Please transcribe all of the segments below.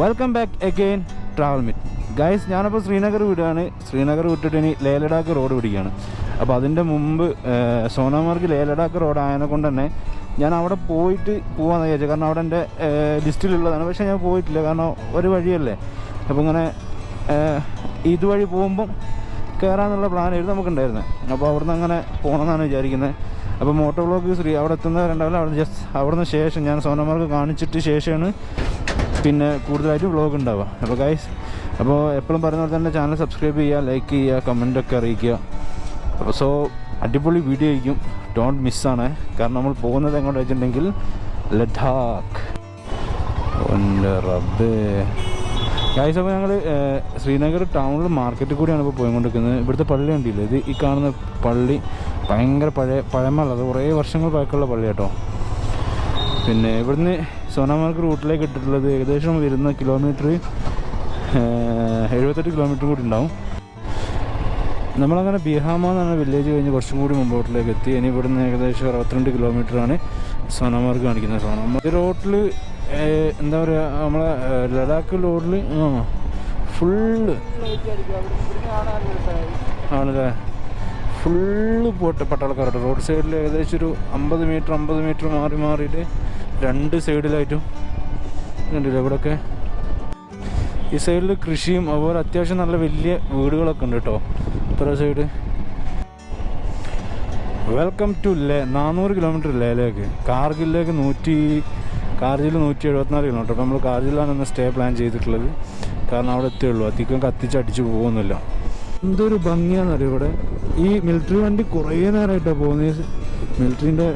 Welcome back again travel mitt guys ഞാനപ്പോൾ ശ്രീനഗർ വിടുകയാണ് ശ്രീനഗർ വിട്ടിട്ട് ഇനി ലേ ലഡാക്ക് റോഡ് പിടിക്കുകയാണ് അപ്പോൾ അതിന്റെ മുമ്പ് സോനാമാർഗ് ലേ ലഡാക്ക് റോഡ് ആയതിനെ കൊണ്ട് തന്നെ ഞാൻ അവിടെ പോയിട്ട് പോകാമെന്ന് വിചാരിച്ചു. കാരണം അവിടെ എന്റെ ലിസ്റ്റിലുള്ളതാണ് പക്ഷേ ഞാൻ പോയിട്ടില്ല. കാരണം ഒരു വഴിയല്ലേ. അപ്പോൾ ഇങ്ങനെ ഇതുവഴി പോകുമ്പം കയറാന്നുള്ള പ്ലാനായിരുന്നു നമുക്കുണ്ടായിരുന്നത്. അപ്പോൾ അവിടുന്ന് അങ്ങനെ പോകണമെന്നാണ് വിചാരിക്കുന്നത് അപ്പോൾ മോട്ടോ ബ്ലോക്ക് ശ്രീ അവിടെ എത്തുന്നവരുണ്ടാവില്ല അവിടെ ജസ്റ്റ് അവിടുന്ന് ശേഷം ഞാൻ സോനമാർഗ് കാണിച്ചിട്ട് ശേഷമാണ് പിന്നെ കൂടുതലായിട്ട് വ്ളോഗ് ഉണ്ടാവുക. അപ്പോൾ ഗൈസ് അപ്പോൾ എപ്പോഴും പറയുന്ന പോലെ തന്നെ ചാനൽ സബ്സ്ക്രൈബ് ചെയ്യുക ലൈക്ക് ചെയ്യുക കമന്റൊക്കെ അറിയിക്കുക. അപ്പോൾ സോ അടിപൊളി വീഡിയോ ആയിരിക്കും. ഡോണ്ട് മിസ്സാണ് കാരണം നമ്മൾ പോകുന്നത് എങ്ങോട്ട് വെച്ചിട്ടുണ്ടെങ്കിൽ ലഡാക്ക്. എന്റെ ഗൈസ് അപ്പോൾ ഞങ്ങൾ ശ്രീനഗർ ടൗണിൽ മാർക്കറ്റിൽ കൂടിയാണ് ഇപ്പോൾ പോയിക്കൊണ്ടിരിക്കുന്നത്. ഇവിടുത്തെ പള്ളി കണ്ടില്ലേ? ഇത് ഈ കാണുന്ന പള്ളി ഭയങ്കര പഴയ പഴമയുള്ളത് കുറേ വർഷങ്ങൾ പഴക്കമുള്ള പള്ളി കേട്ടോ പിന്നെ ഇവിടുന്ന് സോനാമാർഗ് റൂട്ടിലേക്ക് ഇട്ടിട്ടുള്ളത് ഏകദേശം വരുന്ന കിലോമീറ്റർ എഴുപത്തെട്ട് കിലോമീറ്റർ കൂടി ഉണ്ടാവും. നമ്മളങ്ങനെ ബിഹാമ പറഞ്ഞ വില്ലേജ് കഴിഞ്ഞ് കുറച്ചും കൂടി മുമ്പോട്ടിലേക്ക് എത്തി. ഇനി ഇവിടുന്ന് ഏകദേശം അറുപത്തിരണ്ട് കിലോമീറ്ററാണ് സോനാമാർഗ് കാണിക്കുന്നത്. സോനാമാർഗ് റോട്ടിൽ എന്താ പറയുക നമ്മളെ ലഡാക്ക് റോഡിൽ ഫുള്ള് ആണല്ലേ? ഫുള്ള് പോട്ട് പട്ടാളക്കാരുടെ റോഡ് സൈഡിൽ ഏകദേശം ഒരു അമ്പത് മീറ്റർ അമ്പത് മീറ്റർ മാറി മാറിയിട്ട് രണ്ട് സൈഡിലായിട്ടും കണ്ടില്ല ഇവിടെയൊക്കെ ഈ സൈഡിൽ കൃഷിയും അതുപോലെ അത്യാവശ്യം നല്ല വലിയ വീടുകളൊക്കെ ഉണ്ട് കേട്ടോ. ഇത്ര സൈഡ്. വെൽക്കം ടു ലേ നാനൂറ് കിലോമീറ്റർ ലേലേക്ക് കാർഗിലേക്ക് നൂറ്റി കാർഗിൽ നൂറ്റി എഴുപത്തിനാല് കിലോമീറ്റർ അപ്പോൾ നമ്മൾ കാർഗിലാണ് ഇന്ന് സ്റ്റേ പ്ലാൻ ചെയ്തിട്ടുള്ളത്. കാരണം അവിടെ എത്തുകയുള്ളൂ അധികം കത്തിച്ചടിച്ച് പോകുന്നില്ല എന്തൊരു ഭംഗിയാണെന്നറിയോ ഇവിടെ? ഈ മിലിറ്ററി വണ്ടി കുറേ നേരമായിട്ടാണ് പോകുന്നത്. മിലിറ്ററിന്റെ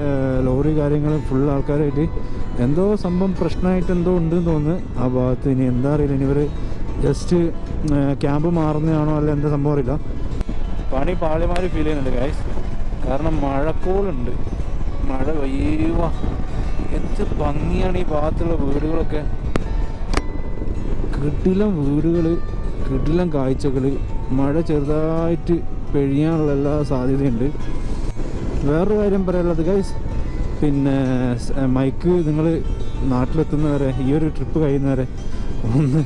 ലോറി കാര്യങ്ങൾ ഫുൾ ആൾക്കാരായിട്ട് എന്തോ സംഭവം പ്രശ്നമായിട്ട് എന്തോ ഉണ്ടെന്ന് തോന്നുന്നു. ആ ഭാഗത്ത് ഇനി എന്താ അറിയില്ല. ഇനി ഇവർ ജസ്റ്റ് ക്യാമ്പ് മാറുന്നതാണോ അല്ല എന്താ സംഭവം അറിയില്ല. പണി പാളിമാരി ഫീൽ ചെയ്യുന്നുണ്ട് ഗൈസ് കാരണം മഴക്കോളുണ്ട്. മഴ വയ്യവ എന്ത് ഭംഗിയാണ് ഈ ഭാഗത്തുള്ള വീടുകളൊക്കെ. കിടിലം വീടുകൾ കിടിലം കാഴ്ചകൾ മഴ ചെറുതായിട്ട് പെഴിയാനുള്ള എല്ലാ സാധ്യതയുണ്ട്. വേറൊരു കാര്യം പറയാനുള്ളത് ഗൈസ് പിന്നെ മൈക്ക് നിങ്ങൾ നാട്ടിലെത്തുന്നവരെ ഈ ഒരു ട്രിപ്പ് കഴിയുന്നവരെ ഒന്ന്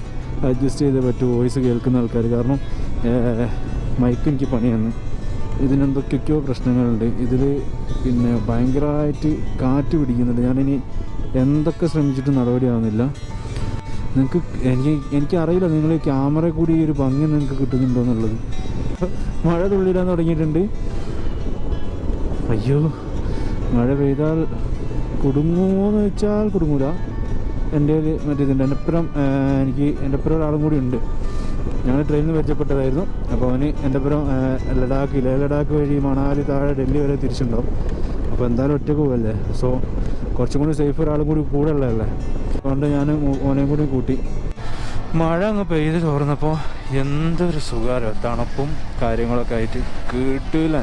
അഡ്ജസ്റ്റ് ചെയ്തേ പറ്റൂ വോയിസ് കേൾക്കുന്ന ആൾക്കാർ കാരണം മൈക്ക് എനിക്ക് പണിയാണ്. ഇതിനെന്തൊക്കെയൊക്കെയോ പ്രശ്നങ്ങളുണ്ട്. ഇതിൽ പിന്നെ ഭയങ്കരമായിട്ട് കാറ്റ് പിടിക്കുന്നുണ്ട്. ഞാനിനി എന്തൊക്കെ ശ്രമിച്ചിട്ടും നടപടിയാവുന്നില്ല. നിങ്ങൾക്ക് എനിക്ക് എനിക്കറിയില്ല നിങ്ങൾ ക്യാമറ കൂടി ഈ ഒരു ഭംഗി നിങ്ങൾക്ക് കിട്ടുന്നുണ്ടോ എന്നുള്ളത്. മഴ തുള്ളിയിടാൻ തുടങ്ങിയിട്ടുണ്ട്. അയ്യോ മഴ പെയ്താൽ കുടുങ്ങുമോ എന്ന് വെച്ചാൽ കുടുങ്ങൂല. എന്റെ മറ്റേ ഇതുണ്ട് അപ്പുറം എനിക്ക് എന്റെ അപ്പുറം ഒരാളും കൂടി ഉണ്ട്. ഞങ്ങൾ ട്രെയിനിൽ നിന്ന് പരിചയപ്പെട്ടതായിരുന്നു. അപ്പോൾ അവന് എന്റെ അപ്പുറം ലഡാക്ക് ലേ ലഡാക്ക് വഴി മണാലി താഴെ ഡൽഹി വരെ തിരിച്ചുണ്ടാവും. അപ്പോൾ എന്തായാലും ഒറ്റയ്ക്ക് പോകല്ലേ സോ കുറച്ചും കൂടി സേഫ് ഒരാളും കൂടി കൂടെ ഉള്ളതല്ലേ? അതുകൊണ്ട് ഞാൻ ഓനെയും കൂടി കൂട്ടി. മഴ അങ്ങ് പെയ്ത് ചോർന്നപ്പോൾ എന്തൊരു സുഖാരോ തണുപ്പും കാര്യങ്ങളൊക്കെ ആയിട്ട് കിട്ടില്ല.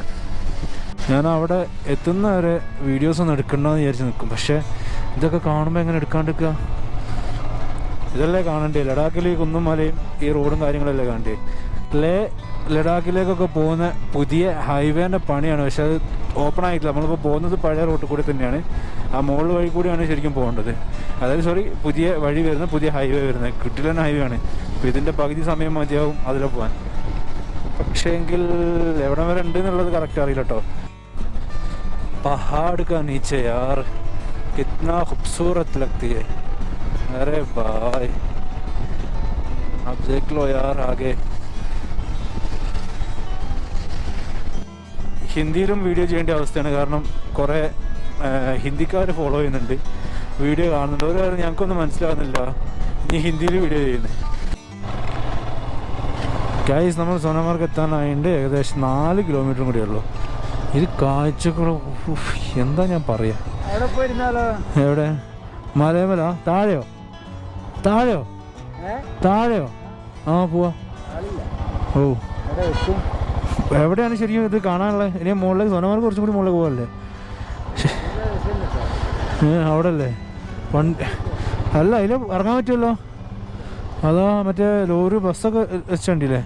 ഞാൻ അവിടെ എത്തുന്ന വരെ വീഡിയോസ് ഒന്നും എടുക്കണ്ടെന്ന് വിചാരിച്ച് നിൽക്കും പക്ഷേ ഇതൊക്കെ കാണുമ്പോൾ എങ്ങനെ എടുക്കാണ്ടിരിക്കുക ഇതല്ലേ കാണണ്ടേ? ലഡാക്കിൽ കുന്നും മലയും ഈ റോഡും കാര്യങ്ങളല്ലേ കാണണ്ടേ? ലേ ലഡാക്കിലേക്കൊക്കെ പോകുന്ന പുതിയ ഹൈവേന്റെ പണിയാണ്. പക്ഷെ അത് ഓപ്പൺ ആയിട്ടില്ല. നമ്മളിപ്പോൾ പോകുന്നത് പഴയ റോട്ടിൽ കൂടി തന്നെയാണ്. ആ മുകളിൽ വഴി കൂടിയാണ് ശരിക്കും പോകേണ്ടത്. അതായത് സോറി പുതിയ വഴി വരുന്ന പുതിയ ഹൈവേ വരുന്നത്. കിട്ടിലൻ ഹൈവേ ആണ്. അപ്പോൾ ഇതിന്റെ പകുതി സമയം മതിയാവും അതിലെ പോകാൻ പക്ഷേ എങ്കിൽ എവിടം വരെ ഉണ്ട് എന്നുള്ളത് കറക്റ്റ് അറിയില്ല കേട്ടോ पहाड़ का नीचे यार कितना खूबसूरत लगती है अरे भाई आप देख लो यार आगे ഹിന്ദിയിലും വീഡിയോ ചെയ്യേണ്ട അവസ്ഥയാണ് കാരണം കുറേ ഹിന്ദിക്കാർ ഫോളോ ചെയ്യുന്നുണ്ട് വീഡിയോ കാണുന്നുണ്ട് ഒരു കാര്യം ഞങ്ങൾക്കൊന്നും മനസ്സിലാകുന്നില്ല ഇനി ഹിന്ദിയിൽ വീഡിയോ ചെയ്യുന്നത് ഗൈസ് നമ്മൾ സോനമാർഗ് എത്താനായിട്ട് ഏകദേശം നാല് കിലോമീറ്ററും കൂടിയേ ഉള്ളൂ ഇത് കാഴ്ചകൾ എന്താ ഞാൻ പറയാ? എവിടെ മലയമല താഴെയോ? താഴെയോ? താഴെയോ? ആ പോവാ. ഓ. എവിടെയാണ് ശരിക്കും ഇത് കാണാനുള്ളത്? ഇനി മുകളിലേക്ക് സോനമാർഗ് കുറച്ചും കൂടി മുകളിലേക്ക് പോകല്ലേ? അവിടെ അല്ലേ പണ്ട് അല്ല അതിൽ ഇറങ്ങാൻ പറ്റുമല്ലോ അതാ മറ്റേ ലോറി ബസ്സൊക്കെ വെച്ചിട്ടില്ലേ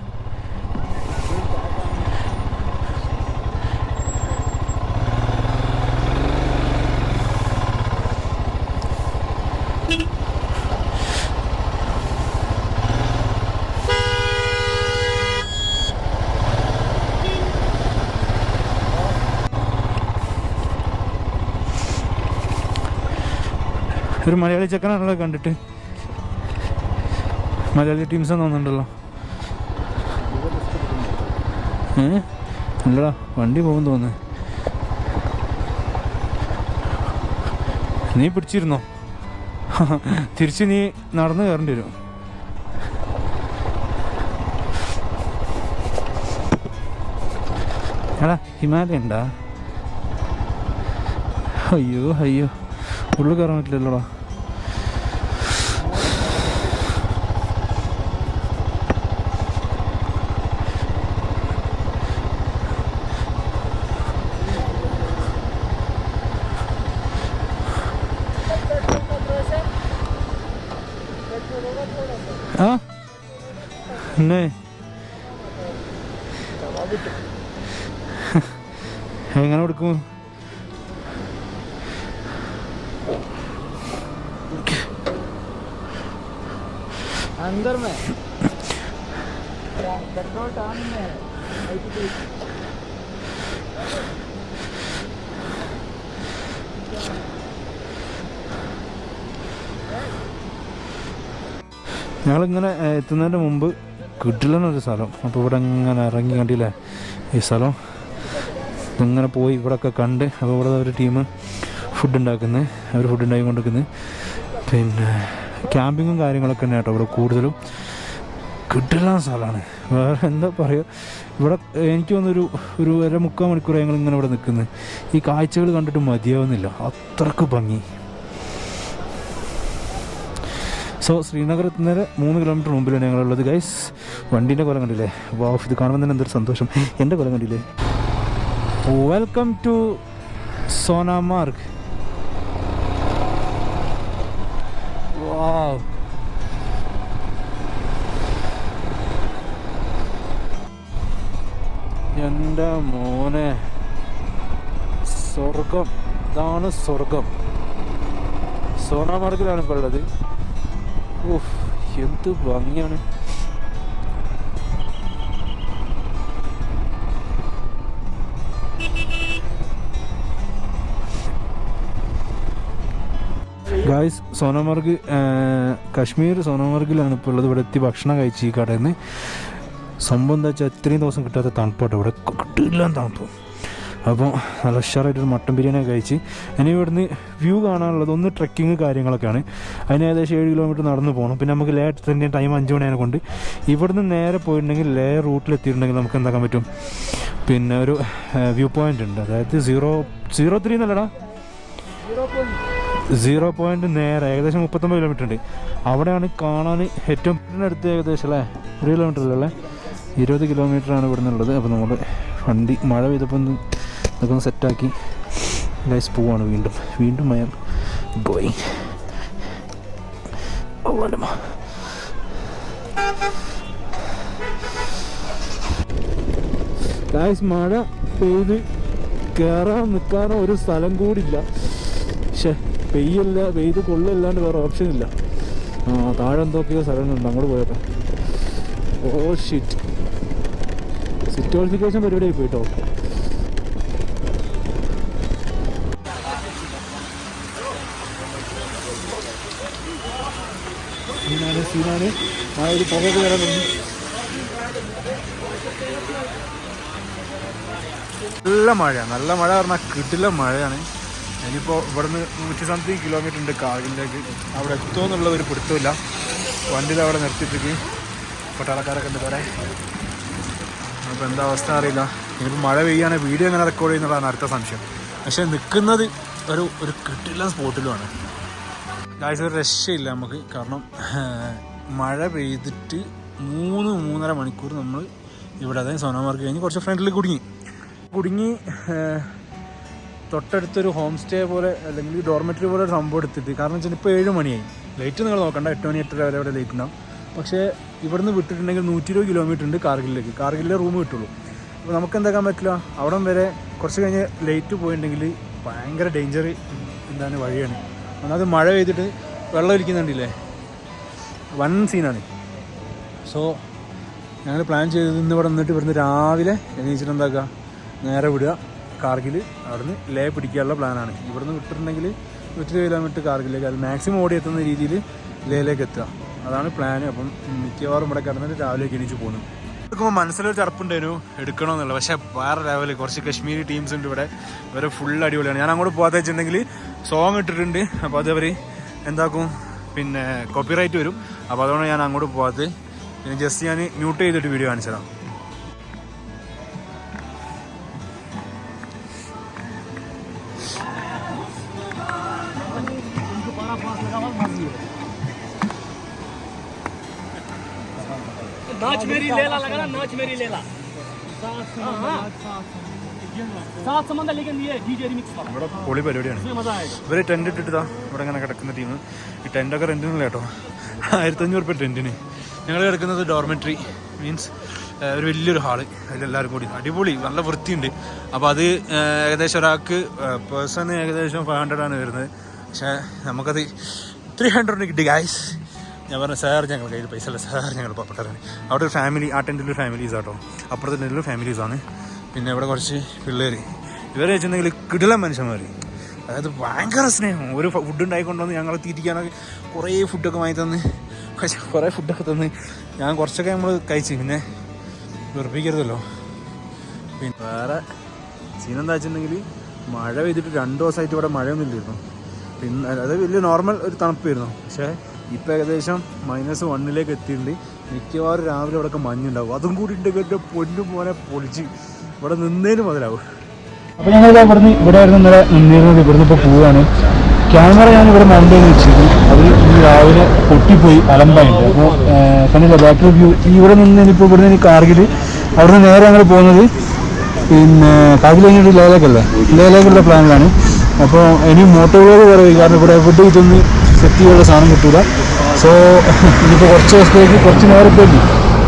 ഒരു മലയാളി ചെക്കനാണല്ലോ കണ്ടിട്ട്. മലയാളി ടീംസ് തോന്നുന്നുണ്ടല്ലോ. ഏ? വണ്ടി പോകും തോന്നുന്നു. നീ പിടിച്ചിരുന്നോ? തിരിച്ച് നീ നടന്നു കയറേണ്ടി വരും. എടാ ഹിമാലയ ഉണ്ടാ അയ്യോ അയ്യോ. ഉള്ളു കയറാൻ പറ്റില്ലല്ലോടാ ആ എന്നെ എങ്ങനെ കൊടുക്കും अंदर में पेट्रोल टाउन में ഞങ്ങളിങ്ങനെ ഏ, എത്തുന്നതിൻ്റെ മുമ്പ് കിട്ടില്ലെന്നൊരു സ്ഥലം. അപ്പോൾ ഇവിടെ ഇങ്ങനെ ഇറങ്ങി കണ്ടില്ലേ? ഈ സ്ഥലം. ഇങ്ങനെ പോയി ഇവിടെയൊക്കെ കണ്ട് അപ്പോൾ ഇവിടെ ഒരു ടീം ഫുഡ് ഉണ്ടാക്കുന്നത് അവർ ഫുഡ് ഉണ്ടാക്കി കൊണ്ടിരിക്കുന്നത് പിന്നെ ക്യാമ്പിങ്ങും കാര്യങ്ങളൊക്കെ തന്നെ കേട്ടോ ഇവിടെ കൂടുതലും. കിട്ടില്ല സ്ഥലമാണ്. വേറെ എന്താ പറയുക ഇവിടെ എനിക്ക് തോന്നുന്നൊരു ഒരു അര മുക്കാൽ മണിക്കൂർ ഞങ്ങൾ ഇങ്ങനെ ഇവിടെ നിൽക്കുന്നത് ഈ കാഴ്ചകൾ കണ്ടിട്ട് മതിയാവുന്നില്ല. അത്രയ്ക്ക് ഭംഗി. സോ ശ്രീനഗറിൽ നിന്ന് മൂന്ന് കിലോമീറ്റർ മുമ്പിലാണ് ഞങ്ങളുള്ളത് ഗൈസ് വണ്ടീന്റെ കൊലം കണ്ടില്ലേ? വാഫ് ഇത് കാണുമ്പോൾ തന്നെ എന്തൊരു സന്തോഷം. എന്റെ കൊലം കണ്ടില്ലേ? വെൽക്കം ടു സോനാമാർഗ് വാവ് എന്റെ മോനെ. സ്വർഗം ഇതാണ് സ്വർഗം സോനാമാർഗിലാണ് ഇപ്പോൾ ഉള്ളത്. എന്ത് ഭംഗിയാണ്. ഗായ്സ് സോനമർഗ് കശ്മീർ സോനമാർഗിലാണ് ഇപ്പോൾ ഉള്ളത്. ഇവിടെ എത്തി ഭക്ഷണം കഴിച്ച് ഈ കടയിൽ നിന്ന് സംഭവം എന്താ വെച്ചാൽ ഇത്രയും ദിവസം കിട്ടാത്ത തണുപ്പാട്ടോ. ഇവിടെ കിട്ടില്ല തണുപ്പ്. അപ്പോൾ നല്ല ഉഷാറായിട്ടൊരു മട്ടൻ ബിരിയാണിയൊക്കെ കഴിച്ച് ഇനി ഇവിടുന്ന് വ്യൂ കാണാനുള്ളത് ഒന്ന് ട്രക്കിങ് കാര്യങ്ങളൊക്കെയാണ്. അതിന് ഏകദേശം ഏഴ് കിലോമീറ്റർ നടന്ന് പോകണം പിന്നെ നമുക്ക് ലേ തന്നെ ടൈം അഞ്ച് മണിയായത് കൊണ്ട്. ഇവിടുന്ന് നേരെ പോയിട്ടുണ്ടെങ്കിൽ ലേ റൂട്ടിൽ എത്തിയിട്ടുണ്ടെങ്കിൽ നമുക്ക് എന്താക്കാൻ പറ്റും? പിന്നെ ഒരു വ്യൂ പോയിന്റ് ഉണ്ട്. അതായത് സീറോ സീറോ ത്രീ എന്നല്ലടാ? സീറോ പോയിന്റ് നേരെ ഏകദേശം മുപ്പത്തൊമ്പത് കിലോമീറ്റർ ഉണ്ട്. അവിടെയാണ് കാണാൻ ഏറ്റവും അടുത്ത് ഏകദേശം അല്ലേ? ഒരു കിലോമീറ്റർ അല്ലേ ഇരുപത് കിലോമീറ്റർ ആണ് ഇവിടെ നിന്നുള്ളത് അപ്പോൾ നമ്മൾ വണ്ടി മഴ പെയ്തപ്പോൾ ഇതൊക്കെ ഒന്ന് സെറ്റാക്കി ഗൈസ് പോവാണ് വീണ്ടും. വീണ്ടും ഐ എം ഗോയിങ് ഗൈസ് മഴ പെയ്ത് കയറാൻ നിൽക്കാനോ ഒരു സ്ഥലം കൂടില്ല. പക്ഷേ പെയ്യല്ല പെയ്ത് കൊള്ളല്ലാണ്ട് വേറെ ഓപ്ഷൻ ഇല്ല. ആ താഴെ എന്തൊക്കെയോ സ്ഥലങ്ങളുണ്ട്. അങ്ങോട്ട് പോയപ്പോൾ ഓ ഷിറ്റ് സിറ്റ് ക്വാളിഫിക്കേഷൻ പരിപാടിയായി പോയിട്ടോ സീനാണ് സീനാണ്. ആ ഒരു പുറകു വരാൻ തുടങ്ങി നല്ല മഴയാണ്. നല്ല മഴ പറഞ്ഞാൽ കിട്ടില്ല മഴയാണ്. ഇനിയിപ്പോൾ ഇവിടുന്ന് നൂറ്റി സംതിങ് കിലോമീറ്റർ ഉണ്ട് കാവിലേക്ക്. അവിടെ എത്തുമോ എന്നുള്ള ഒരു പിടുത്തമില്ല വണ്ടിയിൽ അവിടെ നിർത്തിയിട്ടിരിക്കും. പട്ടാളക്കാരൊക്കെ ഉണ്ട് കുറേ അപ്പോൾ എന്താ അവസ്ഥ അറിയില്ല. ഇനിയിപ്പോൾ മഴ പെയ്യാണെങ്കിൽ വീഡിയോ എങ്ങനെ റെക്കോർഡ് ചെയ്യുന്നതാണ് അടുത്ത സംശയം. പക്ഷേ നിൽക്കുന്നത് ഒരു ഒരു കിട്ടില്ല സ്പോട്ടിലുമാണ് ഗായ്സ് ഒരു രക്ഷയില്ല നമുക്ക്. കാരണം മഴ പെയ്തിട്ട് മൂന്ന് മൂന്നര മണിക്കൂർ നമ്മൾ ഇവിടെ അതായത് സോനാമാർഗ് കഴിഞ്ഞ് കുറച്ച് ഫ്രണ്ടിൽ കുടുങ്ങി. കുടുങ്ങി തൊട്ടടുത്തൊരു ഹോം സ്റ്റേ പോലെ അല്ലെങ്കിൽ ഡോർമെറ്ററി പോലെ ഒരു സംഭവം എടുത്തിട്ട് കാരണം വെച്ചാൽ ഇപ്പോൾ ഏഴ് മണിയായി. ലൈറ്റ് നിങ്ങൾ നോക്കണ്ട എട്ട് മണി എട്ടര വരെ അവിടെ ലൈറ്റ് ഉണ്ടാവും. പക്ഷേ ഇവിടുന്ന് വിട്ടിട്ടുണ്ടെങ്കിൽ നൂറ്റി ഇരുപത് കിലോമീറ്റർ ഉണ്ട് കാർഗിലേക്ക് കാർഗിലെ റൂം കിട്ടുള്ളൂ. അപ്പോൾ നമുക്ക് എന്താക്കാൻ പറ്റില്ല? അവിടം വരെ കുറച്ച് കഴിഞ്ഞ് ലൈറ്റ് പോയിട്ടുണ്ടെങ്കിൽ ഭയങ്കര ഡേഞ്ചർ എന്താണ് വഴിയാണ്. ഒന്നാമത് മഴ പെയ്തിട്ട് വെള്ളം ഇരിക്കുന്നുണ്ടല്ലേ വൺ സീനാണ്. സോ ഞങ്ങൾ പ്ലാൻ ചെയ്തത് ഇന്ന് ഇവിടെ നിന്നിട്ട് ഇവിടുന്ന് രാവിലെ എണീച്ചിട്ട് എന്താക്കുക നേരെ വിടുക. കാർഗിൽ അവിടുന്ന് ലേ പിടിക്കാനുള്ള പ്ലാനാണ് ഇവിടുന്ന് വിട്ടിട്ടുണ്ടെങ്കിൽ നൂറ്റി കിലോമീറ്റർ കാർഗിലേക്ക് അത് മാക്സിമം ഓടി എത്തുന്ന രീതിയിൽ ലേയിലേക്ക് എത്തുക. അതാണ് പ്ലാൻ അപ്പം മിക്കവാറും ഇവിടെ കിടന്നിട്ട് രാവിലെ എണീച്ച് പോകുന്നു എടുക്കുമ്പോൾ മനസ്സിലൊരു ചടപ്പുണ്ടായിരുന്നു എടുക്കണമെന്നുള്ളത്. പക്ഷേ വേറെ ലെവലിൽ കുറച്ച് കശ്മീരി ടീംസ് ഉണ്ട് ഇവിടെ. ഇവരെ ഫുൾ അടിപൊളിയാണ്. ഞാൻ അങ്ങോട്ട് പോകാത്ത വെച്ചിട്ടുണ്ടെങ്കിൽ സോങ് ഇട്ടിട്ടുണ്ട് അപ്പോൾ അത് അവർ എന്താക്കും പിന്നെ കോപ്പിറൈറ്റ് വരും അപ്പോൾ അതുകൊണ്ട് ഞാൻ അങ്ങോട്ട് പോകാത്തത് പിന്നെ ജസ്റ്റ് ഞാൻ മ്യൂട്ട് ചെയ്തിട്ട് വീഡിയോ കാണിച്ചതാണ് नाच मेरी लेला लगा ना नाच मेरी लेला हाँ, हाँ। പൊളി പരിപാടിയാണ്. ഇവർ ടെന്റ് ഇട്ടിട്ടാ ഇവിടെ ഇങ്ങനെ കിടക്കുന്ന ടീം ഈ ടെന്റൊക്കെ റെന്റിനുള്ള കേട്ടോ. ആയിരത്തഞ്ഞൂറ് റുപ്യ ടെന്റിന് ഞങ്ങൾ കിടക്കുന്നത് ഡോർമെറ്ററി മീൻസ് ഒരു വലിയൊരു ഹാൾ അതിലെല്ലാവരും കൂടി. അടിപൊളി നല്ല വൃത്തിയുണ്ട്. അപ്പോൾ അത് ഏകദേശം ഒരാൾക്ക് പേഴ്സൺ ഏകദേശം ഫൈവ് ഹൺഡ്രഡ് ആണ് വരുന്നത്. പക്ഷേ നമുക്കത് ത്രീ ഹൺഡ്രഡിന് കിട്ടി ഗായ്സ് ഞാൻ പറഞ്ഞു സാർ ഞങ്ങൾ കയ്യിൽ പൈസ അല്ല സാർ ഞങ്ങൾ പപ്പട്ടറാണ് അവിടെ ഒരു ഫാമിലി ആ ടെന്റിലൊരു ഫാമിലീസ് ആട്ടോ അപ്പുറത്തെ ടെന്റിലൊരു ഫാമിലീസാണ് പിന്നെ ഇവിടെ കുറച്ച് പിള്ളേർ ഇവരെ വെച്ചിട്ടുണ്ടെങ്കിൽ കിടിലം മനുഷ്യന്മാർ അതായത് ഭയങ്കര സ്നേഹം. ഒരു ഫുഡ് ഉണ്ടായിക്കൊണ്ടുവന്ന് ഞങ്ങളെ തീറ്റിക്കാനൊക്കെ കുറേ ഫുഡൊക്കെ വാങ്ങി തന്ന്. കുറേ ഫുഡൊക്കെ തന്ന് ഞാൻ കുറച്ചൊക്കെ നമ്മൾ കഴിച്ച്. പിന്നെ വെറുപ്പിക്കരുതല്ലോ. പിന്നെ വേറെ സീൻ എന്താ വെച്ചിട്ടുണ്ടെങ്കിൽ മഴ പെയ്തിട്ട് രണ്ട് ദിവസമായിട്ട് ഇവിടെ മഴയൊന്നും ഇല്ലായിരുന്നു. പിന്നെ അത് വലിയ നോർമൽ ഒരു തണുപ്പായിരുന്നു. പക്ഷേ ഇപ്പം ഏകദേശം മൈനസ് വണ്ണിലേക്ക് എത്തിയിട്ടുണ്ട്. മിക്കവാറും രാവിലെ ഇവിടെയൊക്കെ മഞ്ഞുണ്ടാവും. അതും കൂടി ഉണ്ടെങ്കിൽ എന്റെ പൊന്നു പോലെ പൊളിച്ച്. ഇവിടെ നിന്നേന് മുതലാവും. അപ്പോൾ ഞങ്ങൾ ഇവിടുന്ന് ഇവിടെ ആയിരുന്നു ഇന്നലെ നിന്നിരുന്നത്. ഇവിടുന്ന് ഇപ്പോൾ പോവുകയാണ് ക്യാമറ ഞാൻ ഇവിടെ മൗണ്ട് ചെയ്ത് വെച്ചിരുന്നു അത് ഈ രാവിലെ പൊട്ടിപ്പോയി അലമ്പായിട്ട്. അപ്പോൾ കണ്ടില്ല ബാക്ക് വ്യൂ. ഇവിടെ നിന്ന് ഇനിയിപ്പോൾ ഇവിടുന്ന് ഇനി കാർഗിൽ അവിടുന്ന് നേരെ ഞങ്ങൾ പോകുന്നത് പിന്നെ കാർഗിൽ കഴിഞ്ഞിട്ട് ലേലേക്കല്ലേ? ലേലേക്കുള്ള പ്ലാനിലാണ്. അപ്പോൾ ഇനി മോട്ടോ വ്ലോഗ് കുറവ് കാരണം ഇവിടെ ഫുഡ് ഇതൊന്ന് സെറ്റ് ചെയ്യാനുള്ള സാധനം കിട്ടൂല. സോ ഇനിയിപ്പോൾ കുറച്ച് ദിവസത്തേക്ക് കുറച്ച് നേരത്തേക്ക്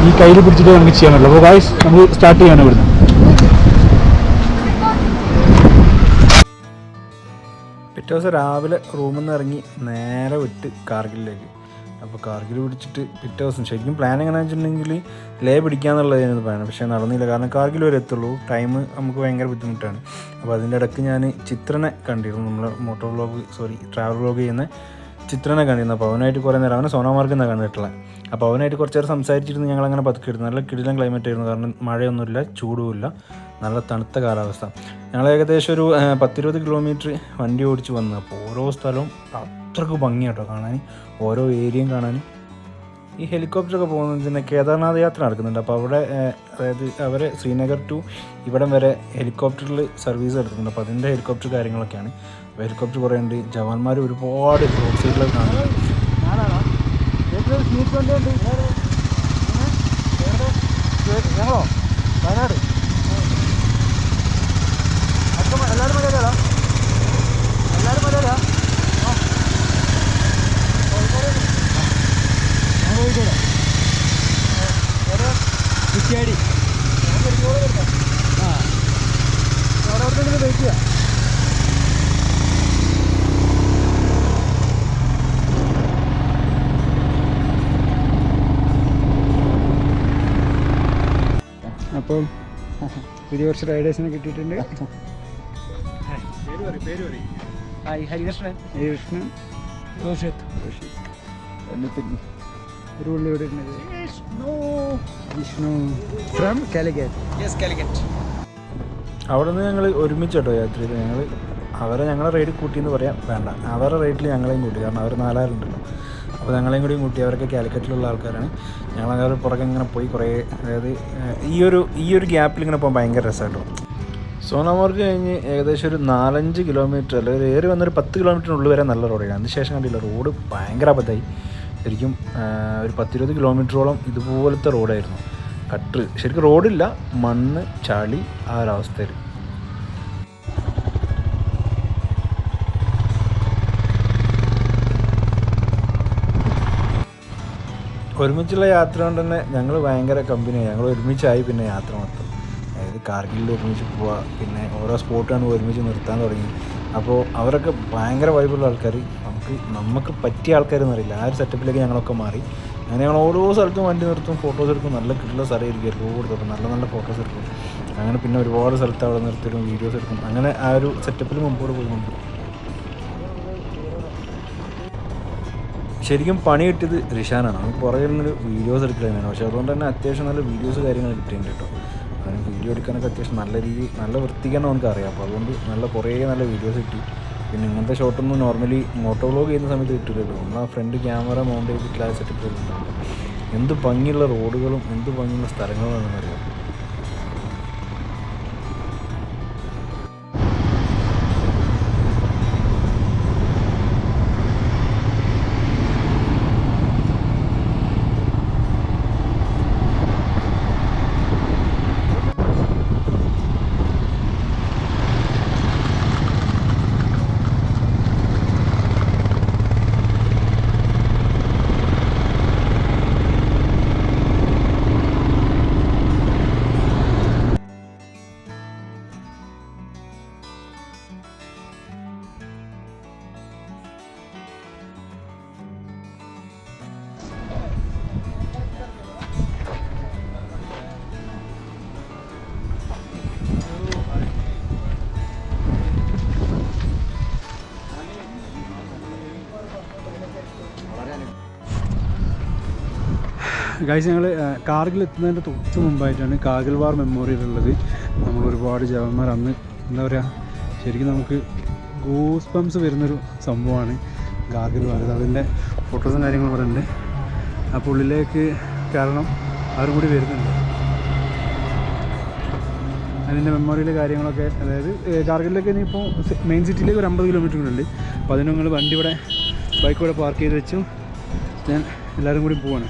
ഈ കയ്യിൽ പിടിച്ചിട്ട് നമുക്ക് ചെയ്യാൻ പറ്റുള്ളൂ. അപ്പോൾ ഗായ്സ് നമ്മൾ സ്റ്റാർട്ട് ചെയ്യാണ് ഇവിടുന്ന്. പിറ്റേ ദിവസം രാവിലെ റൂമിൽ നിന്ന് ഇറങ്ങി നേരെ വിട്ട് കാർഗിലിലേക്ക്. അപ്പോൾ കാർഗിൽ പിടിച്ചിട്ട് പിറ്റേ ദിവസം ശരിക്കും പ്ലാൻ എങ്ങനെയാണെന്ന് വെച്ചിട്ടുണ്ടെങ്കിൽ ലേ പിടിക്കാന്നുള്ളതായിരുന്നു പ്ലാൻ പക്ഷേ നടന്നില്ല. കാരണം കാർഗിൽ വരെ എത്തുള്ളൂ. ടൈം നമുക്ക് ഭയങ്കര ബുദ്ധിമുട്ടാണ്. അപ്പോൾ അതിന്റെ ഇടയ്ക്ക് ഞാൻ ചിത്രനെ കണ്ടിരുന്നു. നമ്മൾ motor vlog sorry travel vlog ചെയ്യുന്ന ചിത്രനെ കണ്ടിരുന്നു. അപ്പോൾ അവനായിട്ട് കുറേ നേരം അവനെ സോനാമാർഗിൽ നിന്നാണ് കണ്ടിട്ടുള്ളത്. അപ്പോൾ അവനായിട്ട് കുറച്ച് നേരം സംസാരിച്ചിരുന്നു. ഞങ്ങൾ അങ്ങനെ പതുക്കിയിരുന്നു നല്ല കിടിലം ക്ലൈമറ്റ് ആയിരുന്നു. കാരണം മഴയൊന്നുമില്ല ചൂടുമില്ല. നല്ല തണുത്ത കാലാവസ്ഥ ഞങ്ങൾ ഏകദേശം ഒരു പത്തിരുപത് കിലോമീറ്റർ വണ്ടി ഓടിച്ച് വന്നു അപ്പോൾ ഓരോ സ്ഥലവും അത്രയ്ക്ക് ഭംഗിയാട്ടോ കാണാൻ ഓരോ ഏരിയയും കാണാൻ ഈ ഹെലികോപ്റ്ററൊക്കെ പോകുന്നതിന് കേദാർനാഥ് യാത്ര നടക്കുന്നുണ്ട് അപ്പോൾ അവിടെ അതായത് അവർ ശ്രീനഗർ ടു ഇവിടം വരെ ഹെലികോപ്റ്ററിൽ സർവീസ് എടുക്കുന്നുണ്ട് അപ്പോൾ അതിന്റെ ഹെലികോപ്റ്റർ കാര്യങ്ങളൊക്കെയാണ് ഹെലികോപ്റ്റർ കുറേ ഉണ്ട് ജവാന്മാർ ഒരുപാട് റോഡ് സൈഡിലൊക്കെ കാണുന്നു ഞങ്ങളോ വയനാട് എല്ലാവരും മലയാളിയാ എല്ലാവരും മലയാളിയാ കുറ്റിയാടി അപ്പം പുതിയ കുറച്ച് റൈഡേഴ്സിനെ കിട്ടിയിട്ടുണ്ട്. ഹരികൃഷ്ണൻ. ഹരികൃഷ്ണൻ. റോഷിത് ഒരു പുള്ളി ഇവിടെ വിഷ്ണു. ഫ്രം കാലിക്കറ്റ് യെസ് കാലിക്കറ്റ് അവിടെ നിന്ന് ഞങ്ങൾ ഒരുമിച്ച് കേട്ടോ യാത്ര ചെയ്ത് ഞങ്ങൾ അവരെ ഞങ്ങളെ റേറ്റ് കൂട്ടി എന്ന് പറയാൻ വേണ്ട. അവരുടെ റേറ്റിൽ ഞങ്ങളെയും കൂട്ടി. കാരണം അവർ നാലാറുണ്ടല്ലോ അപ്പോൾ ഞങ്ങളെയും കൂടി കൂട്ടി. അവരൊക്കെ കാലിക്കറ്റിലുള്ള ആൾക്കാരാണ്. ഞങ്ങൾ പുറകെ ഇങ്ങനെ പോയി കുറേ അതായത് ഈ ഒരു ഈ ഒരു ഗ്യാപ്പിൽ ഇങ്ങനെ പോകാൻ ഭയങ്കര രസമായിട്ടോ സോനാമാർഗ് കഴിഞ്ഞ് ഏകദേശം ഒരു നാലഞ്ച് കിലോമീറ്റർ അല്ലെങ്കിൽ ഏറി വന്നൊരു പത്ത് കിലോമീറ്ററിനുള്ളിൽ വരെ നല്ല റോഡാണ് അതിനുശേഷം കണ്ടില്ല റോഡ് ഭയങ്കര അബദ്ധമായി ശരിക്കും ഒരു പത്തിരുപത് കിലോമീറ്ററോളം ഇതുപോലത്തെ റോഡായിരുന്നു. കട്ട് ശരിക്കും റോഡില്ല മണ്ണ് ചളി ആ ഒരവസ്ഥയിൽ ഒരുമിച്ചുള്ള യാത്ര കൊണ്ട് തന്നെ ഞങ്ങൾ ഭയങ്കര കമ്പനിയാണ് ഞങ്ങൾ ഒരുമിച്ചായി പിന്നെ യാത്ര മൊത്തം. അതായത് കാർഗിലിൽ ഒരുമിച്ച് പോവുക പിന്നെ ഓരോ സ്പോട്ടാണ് ഒരുമിച്ച് നിർത്താൻ തുടങ്ങി. അപ്പോൾ അവരൊക്കെ ഭയങ്കര വൈബുള്ള ആൾക്കാർ നമുക്ക് നമുക്ക് പറ്റിയ ആൾക്കാരെന്ന് അറിയില്ല. ആ ഒരു സെറ്റപ്പിലേക്ക് ഞങ്ങളൊക്കെ മാറി. അങ്ങനെ ഞങ്ങൾ ഓരോ സ്ഥലത്തും വണ്ടി നിർത്തും ഫോട്ടോസ് എടുക്കും. നല്ല കിട്ടുള്ള സ്ഥലമായിരിക്കും എല്ലായിടത്തും. അപ്പോൾ നല്ല നല്ല ഫോട്ടോസ് എടുക്കും. അങ്ങനെ പിന്നെ ഒരുപാട് സ്ഥലത്ത് അവിടെ നിർത്തിയിട്ടും വീഡിയോസ് എടുക്കും. അങ്ങനെ ആ ഒരു സെറ്റപ്പിൽ മുമ്പോട്ട് പോകുന്നുണ്ട് ശരിക്കും പണി കിട്ടിയത് റിഷാനാണ്. അവൻ പുറകിൽ നിന്ന് വീഡിയോസ് എടുക്കലാണ് പക്ഷേ അതുകൊണ്ട് തന്നെ അത്യാവശ്യം നല്ല വീഡിയോസ് കാര്യങ്ങൾ കിട്ടിയിട്ടുണ്ട് കേട്ടോ. അവന് വീഡിയോ എടുക്കാനൊക്കെ അത്യാവശ്യം നല്ല രീതി നല്ല വൃത്തിക്കാണ് നമുക്ക് അറിയാം. അപ്പോൾ അതുകൊണ്ട് നല്ല കുറേ നല്ല വീഡിയോസ് കിട്ടി. പിന്നെ ഇങ്ങനത്തെ ഷോട്ടൊന്നും നോർമലി മോട്ടോ വ്ലോഗ് ചെയ്യുന്ന സമയത്ത് കിട്ടില്ലല്ലോ നമ്മൾ ആ ഫ്രണ്ട് ക്യാമറ മൗണ്ട് ചെയ്തിട്ടില്ല ആ സെറ്റപ്പ് എന്ത് ഭംഗിയുള്ള റോഡുകളും എന്ത് ഭംഗിയുള്ള സ്ഥലങ്ങളും അറിയാം ഗൈസ് ഞങ്ങൾ കാർഗിൽ എത്തുന്നതിന്റെ തൊട്ട് മുമ്പായിട്ടാണ് കാർഗിൽ വാർ മെമ്മോറിയൽ ഉള്ളത്. നമ്മൾ ഒരുപാട് ജവാന്മാർ അന്ന് എന്താ പറയുക ശരിക്കും നമുക്ക് ഗൂസ് പംസ് വരുന്നൊരു സംഭവമാണ് കാർഗിൽ വാർ അതിന്റെ ഫോട്ടോസും കാര്യങ്ങളും ഇവിടെ ഉണ്ട്. അപ്പോൾ ഉള്ളിലേക്ക് കാരണം അവരും കൂടി വരുന്നുണ്ട്. അതിന്റെ മെമ്മോറിയൽ കാര്യങ്ങളൊക്കെ അതായത് ഏഹ്, കാർഗിലിലേക്ക് ഇനിയിപ്പോൾ മെയിൻ സിറ്റിയിലേക്ക് ഒരു അമ്പത് കിലോമീറ്റർ കൂടെ ഉണ്ട്. അപ്പോൾ അതിന് ഞങ്ങൾ വണ്ടി ഇവിടെ ബൈക്ക് ഇവിടെ പാർക്ക് ചെയ്ത് വെച്ചു. ഞാൻ എല്ലാവരും കൂടി പോവാണ്.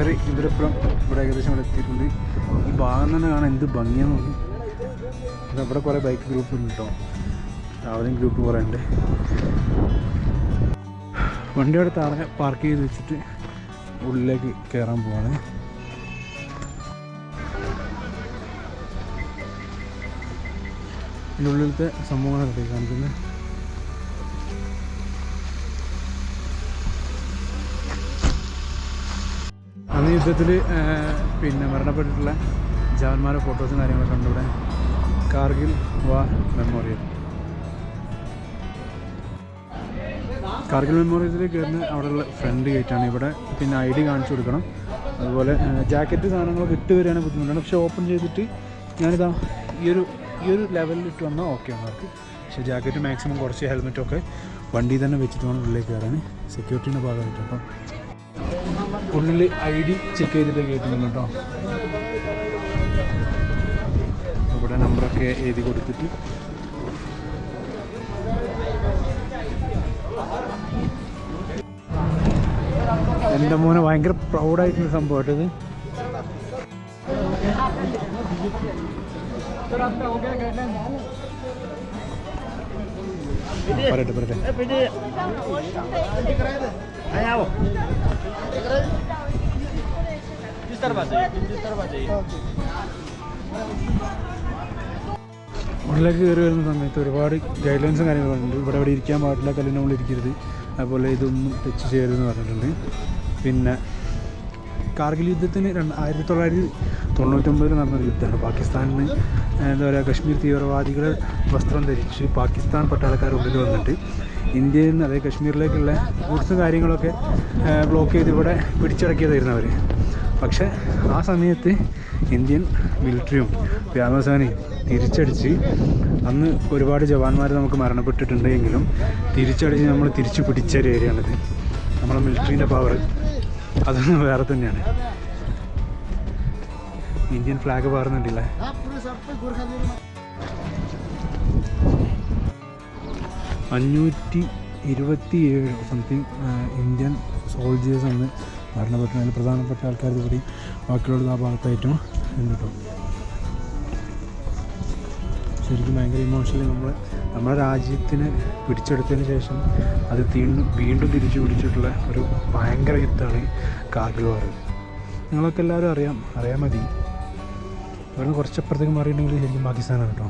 ഇവർ ഇവരിപ്പോഴും ഇവിടെ ഏകദേശം ഇവിടെ എത്തിയിട്ടുണ്ട്. ഈ ഭാഗം തന്നെ കാണാൻ എന്ത് ഭംഗിയാന്ന് നോക്കി അവിടെ കുറേ ബൈക്ക് ഗ്രൂപ്പ് ഉണ്ട് കേട്ടോ. ട്രാവലിംഗ് ഗ്രൂപ്പ് കുറേ ഉണ്ട് വണ്ടി അവിടെ താഴെ പാർക്ക് ചെയ്ത് വെച്ചിട്ട് ഉള്ളിലേക്ക് കയറാൻ പോവാണ്. ഇതിന്റെ ഉള്ളിലത്തെ കാണിക്കുന്നത് അന്ന് യുദ്ധത്തിൽ പിന്നെ മരണപ്പെട്ടിട്ടുള്ള ജവാന്മാരുടെ ഫോട്ടോസും കാര്യങ്ങളൊക്കെ ഉണ്ട് ഇവിടെ. കാർഗിൽ വാർ മെമ്മോറിയൽ കാർഗിൽ മെമ്മോറിയലിലേക്ക് കയറുന്ന അവിടെയുള്ള ഫ്രണ്ട് ഗേറ്റാണ് ഇവിടെ. പിന്നെ ഐ ഡി കാണിച്ചു കൊടുക്കണം. അതുപോലെ ജാക്കറ്റ് സാധനങ്ങളൊക്കെ ഇട്ട് വരികയാണെങ്കിൽ ബുദ്ധിമുട്ടാണ്. പക്ഷേ ഓപ്പൺ ചെയ്തിട്ട് ഞാനിതാ ഈ ഒരു ഈ ഒരു ലെവലിൽ ഇട്ട് വന്നാൽ ഓക്കെ ആണ് അവർക്ക്. പക്ഷേ ജാക്കറ്റ് മാക്സിമം കുറച്ച് ഹെൽമെറ്റൊക്കെ വണ്ടി തന്നെ വെച്ചിട്ട് വേണം ഉള്ളിലേക്ക് കയറാൻ. സെക്യൂരിറ്റീന്റെ ഭാഗമായിട്ട്. അപ്പം ഉള്ളിൽ ഐ ഡി ചെക്ക് ചെയ്തിട്ട് കേട്ടിരുന്നു കേട്ടോ. ഇവിടെ നമ്പറൊക്കെ എഴുതി കൊടുത്തിട്ട്. എന്റെ മോനെ ഭയങ്കര പ്രൗഡായിട്ടുള്ള സംഭവം കേട്ടോ ഇത് പറയട്ടെ പറയട്ടെ. ഉള്ളിലേക്ക് കയറി വരുന്ന സമയത്ത് ഒരുപാട് ഗൈഡ് ലൈൻസും കാര്യങ്ങളുണ്ട് ഇവിടെ ഇവിടെ ഇരിക്കാൻ പാടില്ല കല്ലിന്റെ മുകളിൽ ഇരിക്കരുത്. അതുപോലെ ഇതൊന്നും ടച്ച് ചെയ്യരുതെന്ന് പറഞ്ഞിട്ടുണ്ട്. പിന്നെ കാർഗിൽ യുദ്ധത്തിന് രണ്ട് ആയിരത്തി തൊള്ളായിരത്തി തൊണ്ണൂറ്റൊമ്പതിൽ നടന്നൊരു യുദ്ധമാണ് പാകിസ്ഥാനിൽ എന്താ പറയുക കശ്മീർ തീവ്രവാദികൾ വസ്ത്രം ധരിച്ച് പാകിസ്ഥാൻ പട്ടാളക്കാർ ഉള്ളിൽ വന്നിട്ട് ഇന്ത്യയിൽ നിന്ന് അതായത് കശ്മീരിലേക്കുള്ള ഗുഡ്സ് കാര്യങ്ങളൊക്കെ ബ്ലോക്ക് ചെയ്ത് ഇവിടെ പിടിച്ചടക്കിയതായിരുന്നു അവർ പക്ഷേ ആ സമയത്ത് ഇന്ത്യൻ മിലിറ്ററിയും വ്യാമസേനയും തിരിച്ചടിച്ച് അന്ന് ഒരുപാട് ജവാന്മാർ നമുക്ക് മരണപ്പെട്ടിട്ടുണ്ട് എങ്കിലും തിരിച്ചടിച്ച് നമ്മൾ തിരിച്ചു പിടിച്ച ഒരു നമ്മുടെ മിലിറ്ററീന്റെ പവർ അതൊന്നും വേറെ തന്നെയാണ്. ഇന്ത്യൻ ഫ്ലാഗ് പാറുന്നുണ്ടല്ലേ? അഞ്ഞൂറ്റി ഇരുപത്തി ഏഴ് സംതിങ് ഇന്ത്യൻ സോൾജേഴ്സ് ആണ് മരണപ്പെട്ടു അതിൽ പ്രധാനപ്പെട്ട ആൾക്കാർ കൂടി ബാക്കിയുള്ളത് ആ ഭാഗത്തായിട്ടും കേട്ടോ. ശരിക്കും ഭയങ്കര ഇമോഷണലി നമ്മൾ നമ്മുടെ രാജ്യത്തിന് പിടിച്ചെടുത്തതിന് ശേഷം അത് വീണ്ടും വീണ്ടും തിരിച്ചു പിടിച്ചിട്ടുള്ള ഒരു ഭയങ്കര യുദ്ധമാണ് കാർഗിൽ വാർ. നിങ്ങളൊക്കെ എല്ലാവരും അറിയാം അറിയാൻ മതി. ഇവിടുന്ന് കുറച്ചപ്പുറത്തേക്ക് മാറിയിട്ടുണ്ടെങ്കിൽ ശരിക്കും പാകിസ്ഥാനാണ് കേട്ടോ.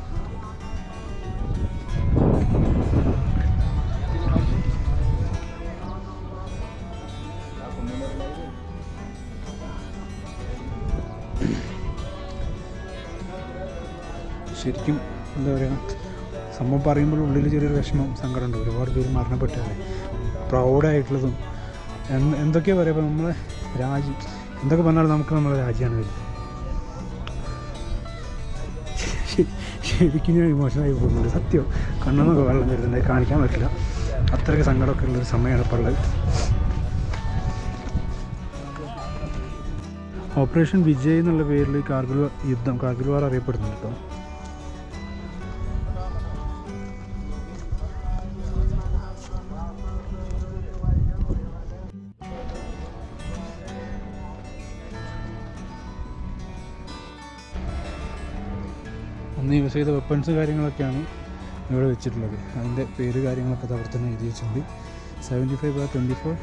ശരിക്കും പറയുമ്പോൾ ഉള്ളിൽ ചെറിയൊരു വിഷമം സങ്കടമുണ്ട്. ഒരുപാട് പേര് മരണപ്പെട്ടല്ലേ പ്രൗഡായിട്ടുള്ളതും എന്ത് എന്തൊക്കെയാണ് പറയുക ഇപ്പോൾ നമ്മളെ രാജ്യം എന്തൊക്കെ പറഞ്ഞാലും നമുക്ക് നമ്മളെ രാജ്യമാണ് വലുത് ശരിക്കും ഞാൻ ഇമോഷനായി പോകുന്നുണ്ട്. സത്യം കണ്ണെന്നൊക്കെ വെള്ളം വരുന്നുണ്ട്. കാണിക്കാൻ പറ്റില്ല. അത്രയ്ക്ക് സങ്കടമൊക്കെ ഉള്ളൊരു സമയമാണ് ഇപ്പോൾ ഉള്ളത്. ഓപ്പറേഷൻ വിജയ് എന്നുള്ള പേരിൽ കാർഗിൽ യുദ്ധം കാർഗിൽ വാർ അറിയപ്പെടുന്നുണ്ട് കേട്ടോ യൂസ് ചെയ്ത വെപ്പൺസ് കാര്യങ്ങളൊക്കെയാണ് ഇവിടെ വെച്ചിട്ടുള്ളത്. അതിന്റെ പേര് കാര്യങ്ങളൊക്കെ അവിടെ തന്നെ എഴുതി വെച്ചിട്ടുണ്ട്. Seventy five bar twenty four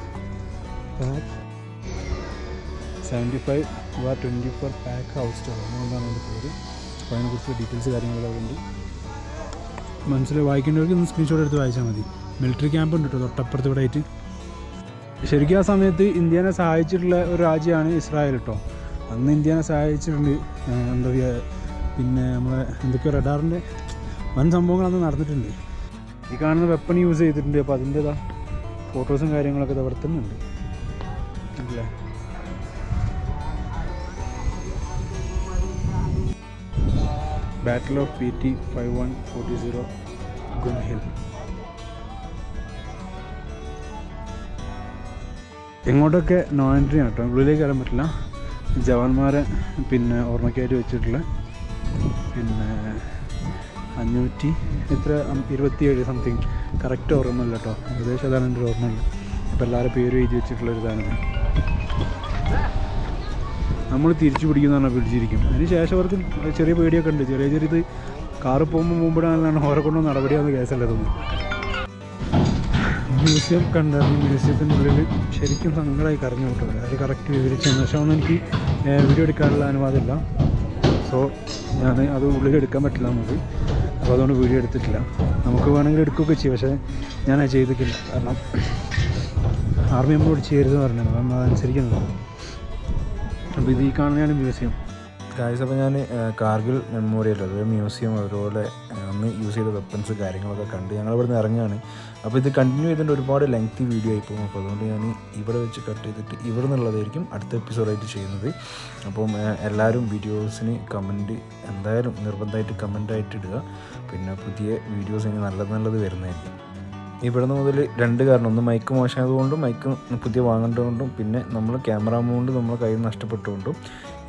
pack seventy five bar twenty four pack house store അതുകൊണ്ടാണ് അതിന്റെ പേര്. അപ്പോൾ അതിനെക്കുറിച്ച് ഡീറ്റെയിൽസ് കാര്യങ്ങളൊക്കെ ഉണ്ട്. മനസ്സിൽ വായിക്കേണ്ടവർക്ക് ഒന്ന് സ്ക്രീൻഷോട്ട് എടുത്ത് വായിച്ചാൽ മതി. മിലിറ്ററി ക്യാമ്പ് ഉണ്ട് കേട്ടോ തൊട്ടപ്പുറത്ത് ഇവിടെ ആയിട്ട് ശരിക്കും ആ സമയത്ത് ഇന്ത്യനെ സഹായിച്ചിട്ടുള്ള ഒരു രാജ്യമാണ് ഇസ്രായേൽ കേട്ടോ. അന്ന് ഇന്ത്യനെ സഹായിച്ചിട്ടുണ്ട് എന്താ പറയുക പിന്നെ നമ്മളെ എന്തൊക്കെയോ റഡാറിന്റെ വൻ സംഭവങ്ങളൊന്നും നടന്നിട്ടുണ്ട്. ഈ കാണുന്ന വെപ്പൺ യൂസ് ചെയ്തിട്ടുണ്ട്. അപ്പോൾ അതിന്റെതാ ഫോട്ടോസും കാര്യങ്ങളൊക്കെ ഇത് വർത്തുന്നുണ്ട് തന്നെ അല്ലേ? Battle of P T five one forty zero ഗുൻഹിൽ എങ്ങോട്ടൊക്കെ നോ എൻട്രി ആണ് കേട്ടോ ഉള്ളിലേക്ക് കയറാൻ പറ്റില്ല. ജവാന്മാരെ പിന്നെ ഓർമ്മയ്ക്കായിട്ട് വെച്ചിട്ടുള്ള പിന്നെ അഞ്ഞൂറ്റി എത്ര? ഇരുപത്തിയേഴ് സംതിങ്. കറക്റ്റ് ഓർമ്മയില്ല കേട്ടോ. ഏകദേശം അതാണ് എന്റെ ഒരു ഓർമ്മയുള്ളത് അപ്പോൾ എല്ലാവരും പേരും എഴുതി വെച്ചിട്ടുള്ളൊരു ഇതാണിത് നമ്മൾ തിരിച്ചു പിടിക്കുന്ന പറഞ്ഞാൽ പിടിച്ചിരിക്കും. അതിന് ശേഷം അവർക്ക് ചെറിയ പേടിയൊക്കെ ഉണ്ട്. ചെറിയ ചെറിയത് കാറ് പോകുമ്പോൾ മുമ്പിടാനാണ് ഓരെ കൊണ്ട് നടപടിയാണെന്ന് കേസല്ല തോന്നുന്നു മ്യൂസിയം കണ്ടായിരുന്നു മ്യൂസിയത്തിന്റെ ഉള്ളിൽ ശരിക്കും സങ്കടമായി കരഞ്ഞു കേട്ടോ അത് കറക്റ്റ് വിവരിച്ചു പക്ഷേ ഒന്നും എനിക്ക് വീഡിയോ എടുക്കാനുള്ള അനുവാദമില്ല. സോ ഞാൻ അത് ഉള്ളിൽ എടുക്കാൻ പറ്റില്ല നമുക്ക് അപ്പോൾ അതുകൊണ്ട് വീഡിയോ എടുത്തിട്ടില്ല. നമുക്ക് വേണമെങ്കിൽ എടുക്കുകയൊക്കെ ചെയ്യും. പക്ഷേ ഞാൻ അത് ചെയ്തിട്ടില്ല. കാരണം ആർമി നമ്മളോട് ചെയ്യരുത് പറഞ്ഞത് നമ്മൾ അതനുസരിക്കുന്നത്. അപ്പോൾ ഇത് ഈ കാണുന്നതാണ് മ്യൂസിയം. ഗായ്സ് അപ്പോൾ ഞാൻ കാർഗിൽ മെമ്മോറിയൽ അതായത് മ്യൂസിയം അതുപോലെ അന്ന് യൂസ് ചെയ്ത വെപ്പൺസ് കാര്യങ്ങളൊക്കെ കണ്ട് ഞങ്ങൾ ഇവിടെ നിന്ന് ഇറങ്ങുകയാണ്. അപ്പോൾ ഇത് കണ്ടിന്യൂ ചെയ്തിട്ട് ഒരുപാട് ലെങ്തി വീഡിയോ ആയി പോകും. അപ്പോൾ അതുകൊണ്ട് ഞാൻ ഇവിടെ വെച്ച് കട്ട് ചെയ്തിട്ട് ഇവിടെ നിന്നുള്ളതായിരിക്കും അടുത്ത എപ്പിസോഡായിട്ട് ചെയ്യുന്നത്. അപ്പം എല്ലാവരും വീഡിയോസിന് കമന്റ് എന്തായാലും നിർബന്ധമായിട്ട് കമന്റായിട്ട് ഇടുക. പിന്നെ പുതിയ വീഡിയോസ് ഇനി നല്ലത് നല്ലത് വരുന്നതായിരിക്കും. ഇവിടുന്ന് മുതൽ രണ്ട് കാരണം. ഒന്ന് മൈക്ക് മോശമായതുകൊണ്ടും മൈക്ക് പുതിയ വാങ്ങേണ്ടതുകൊണ്ടും പിന്നെ നമ്മൾ ക്യാമറ മൂണ്ട് നമ്മൾ കയ്യിൽ നിന്ന് നഷ്ടപ്പെട്ടുകൊണ്ടും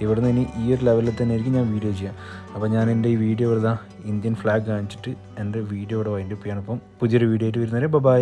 ഇവിടുന്ന് ഇനി ഈ ഒരു ലെവലിൽ തന്നെ ആയിരിക്കും ഞാൻ വീഡിയോ ചെയ്യാം. അപ്പോൾ ഞാൻ എന്റെ ഈ വീഡിയോ ഇവിടെ ഇന്ത്യൻ ഫ്ലാഗ് കാണിച്ചിട്ട് എന്റെ വീഡിയോ ഇവിടെ വൈൻഡപ്പ് ചെയ്യണം. അപ്പം പുതിയൊരു വീഡിയോ ആയിട്ട് വരുന്നവരെ ബൈ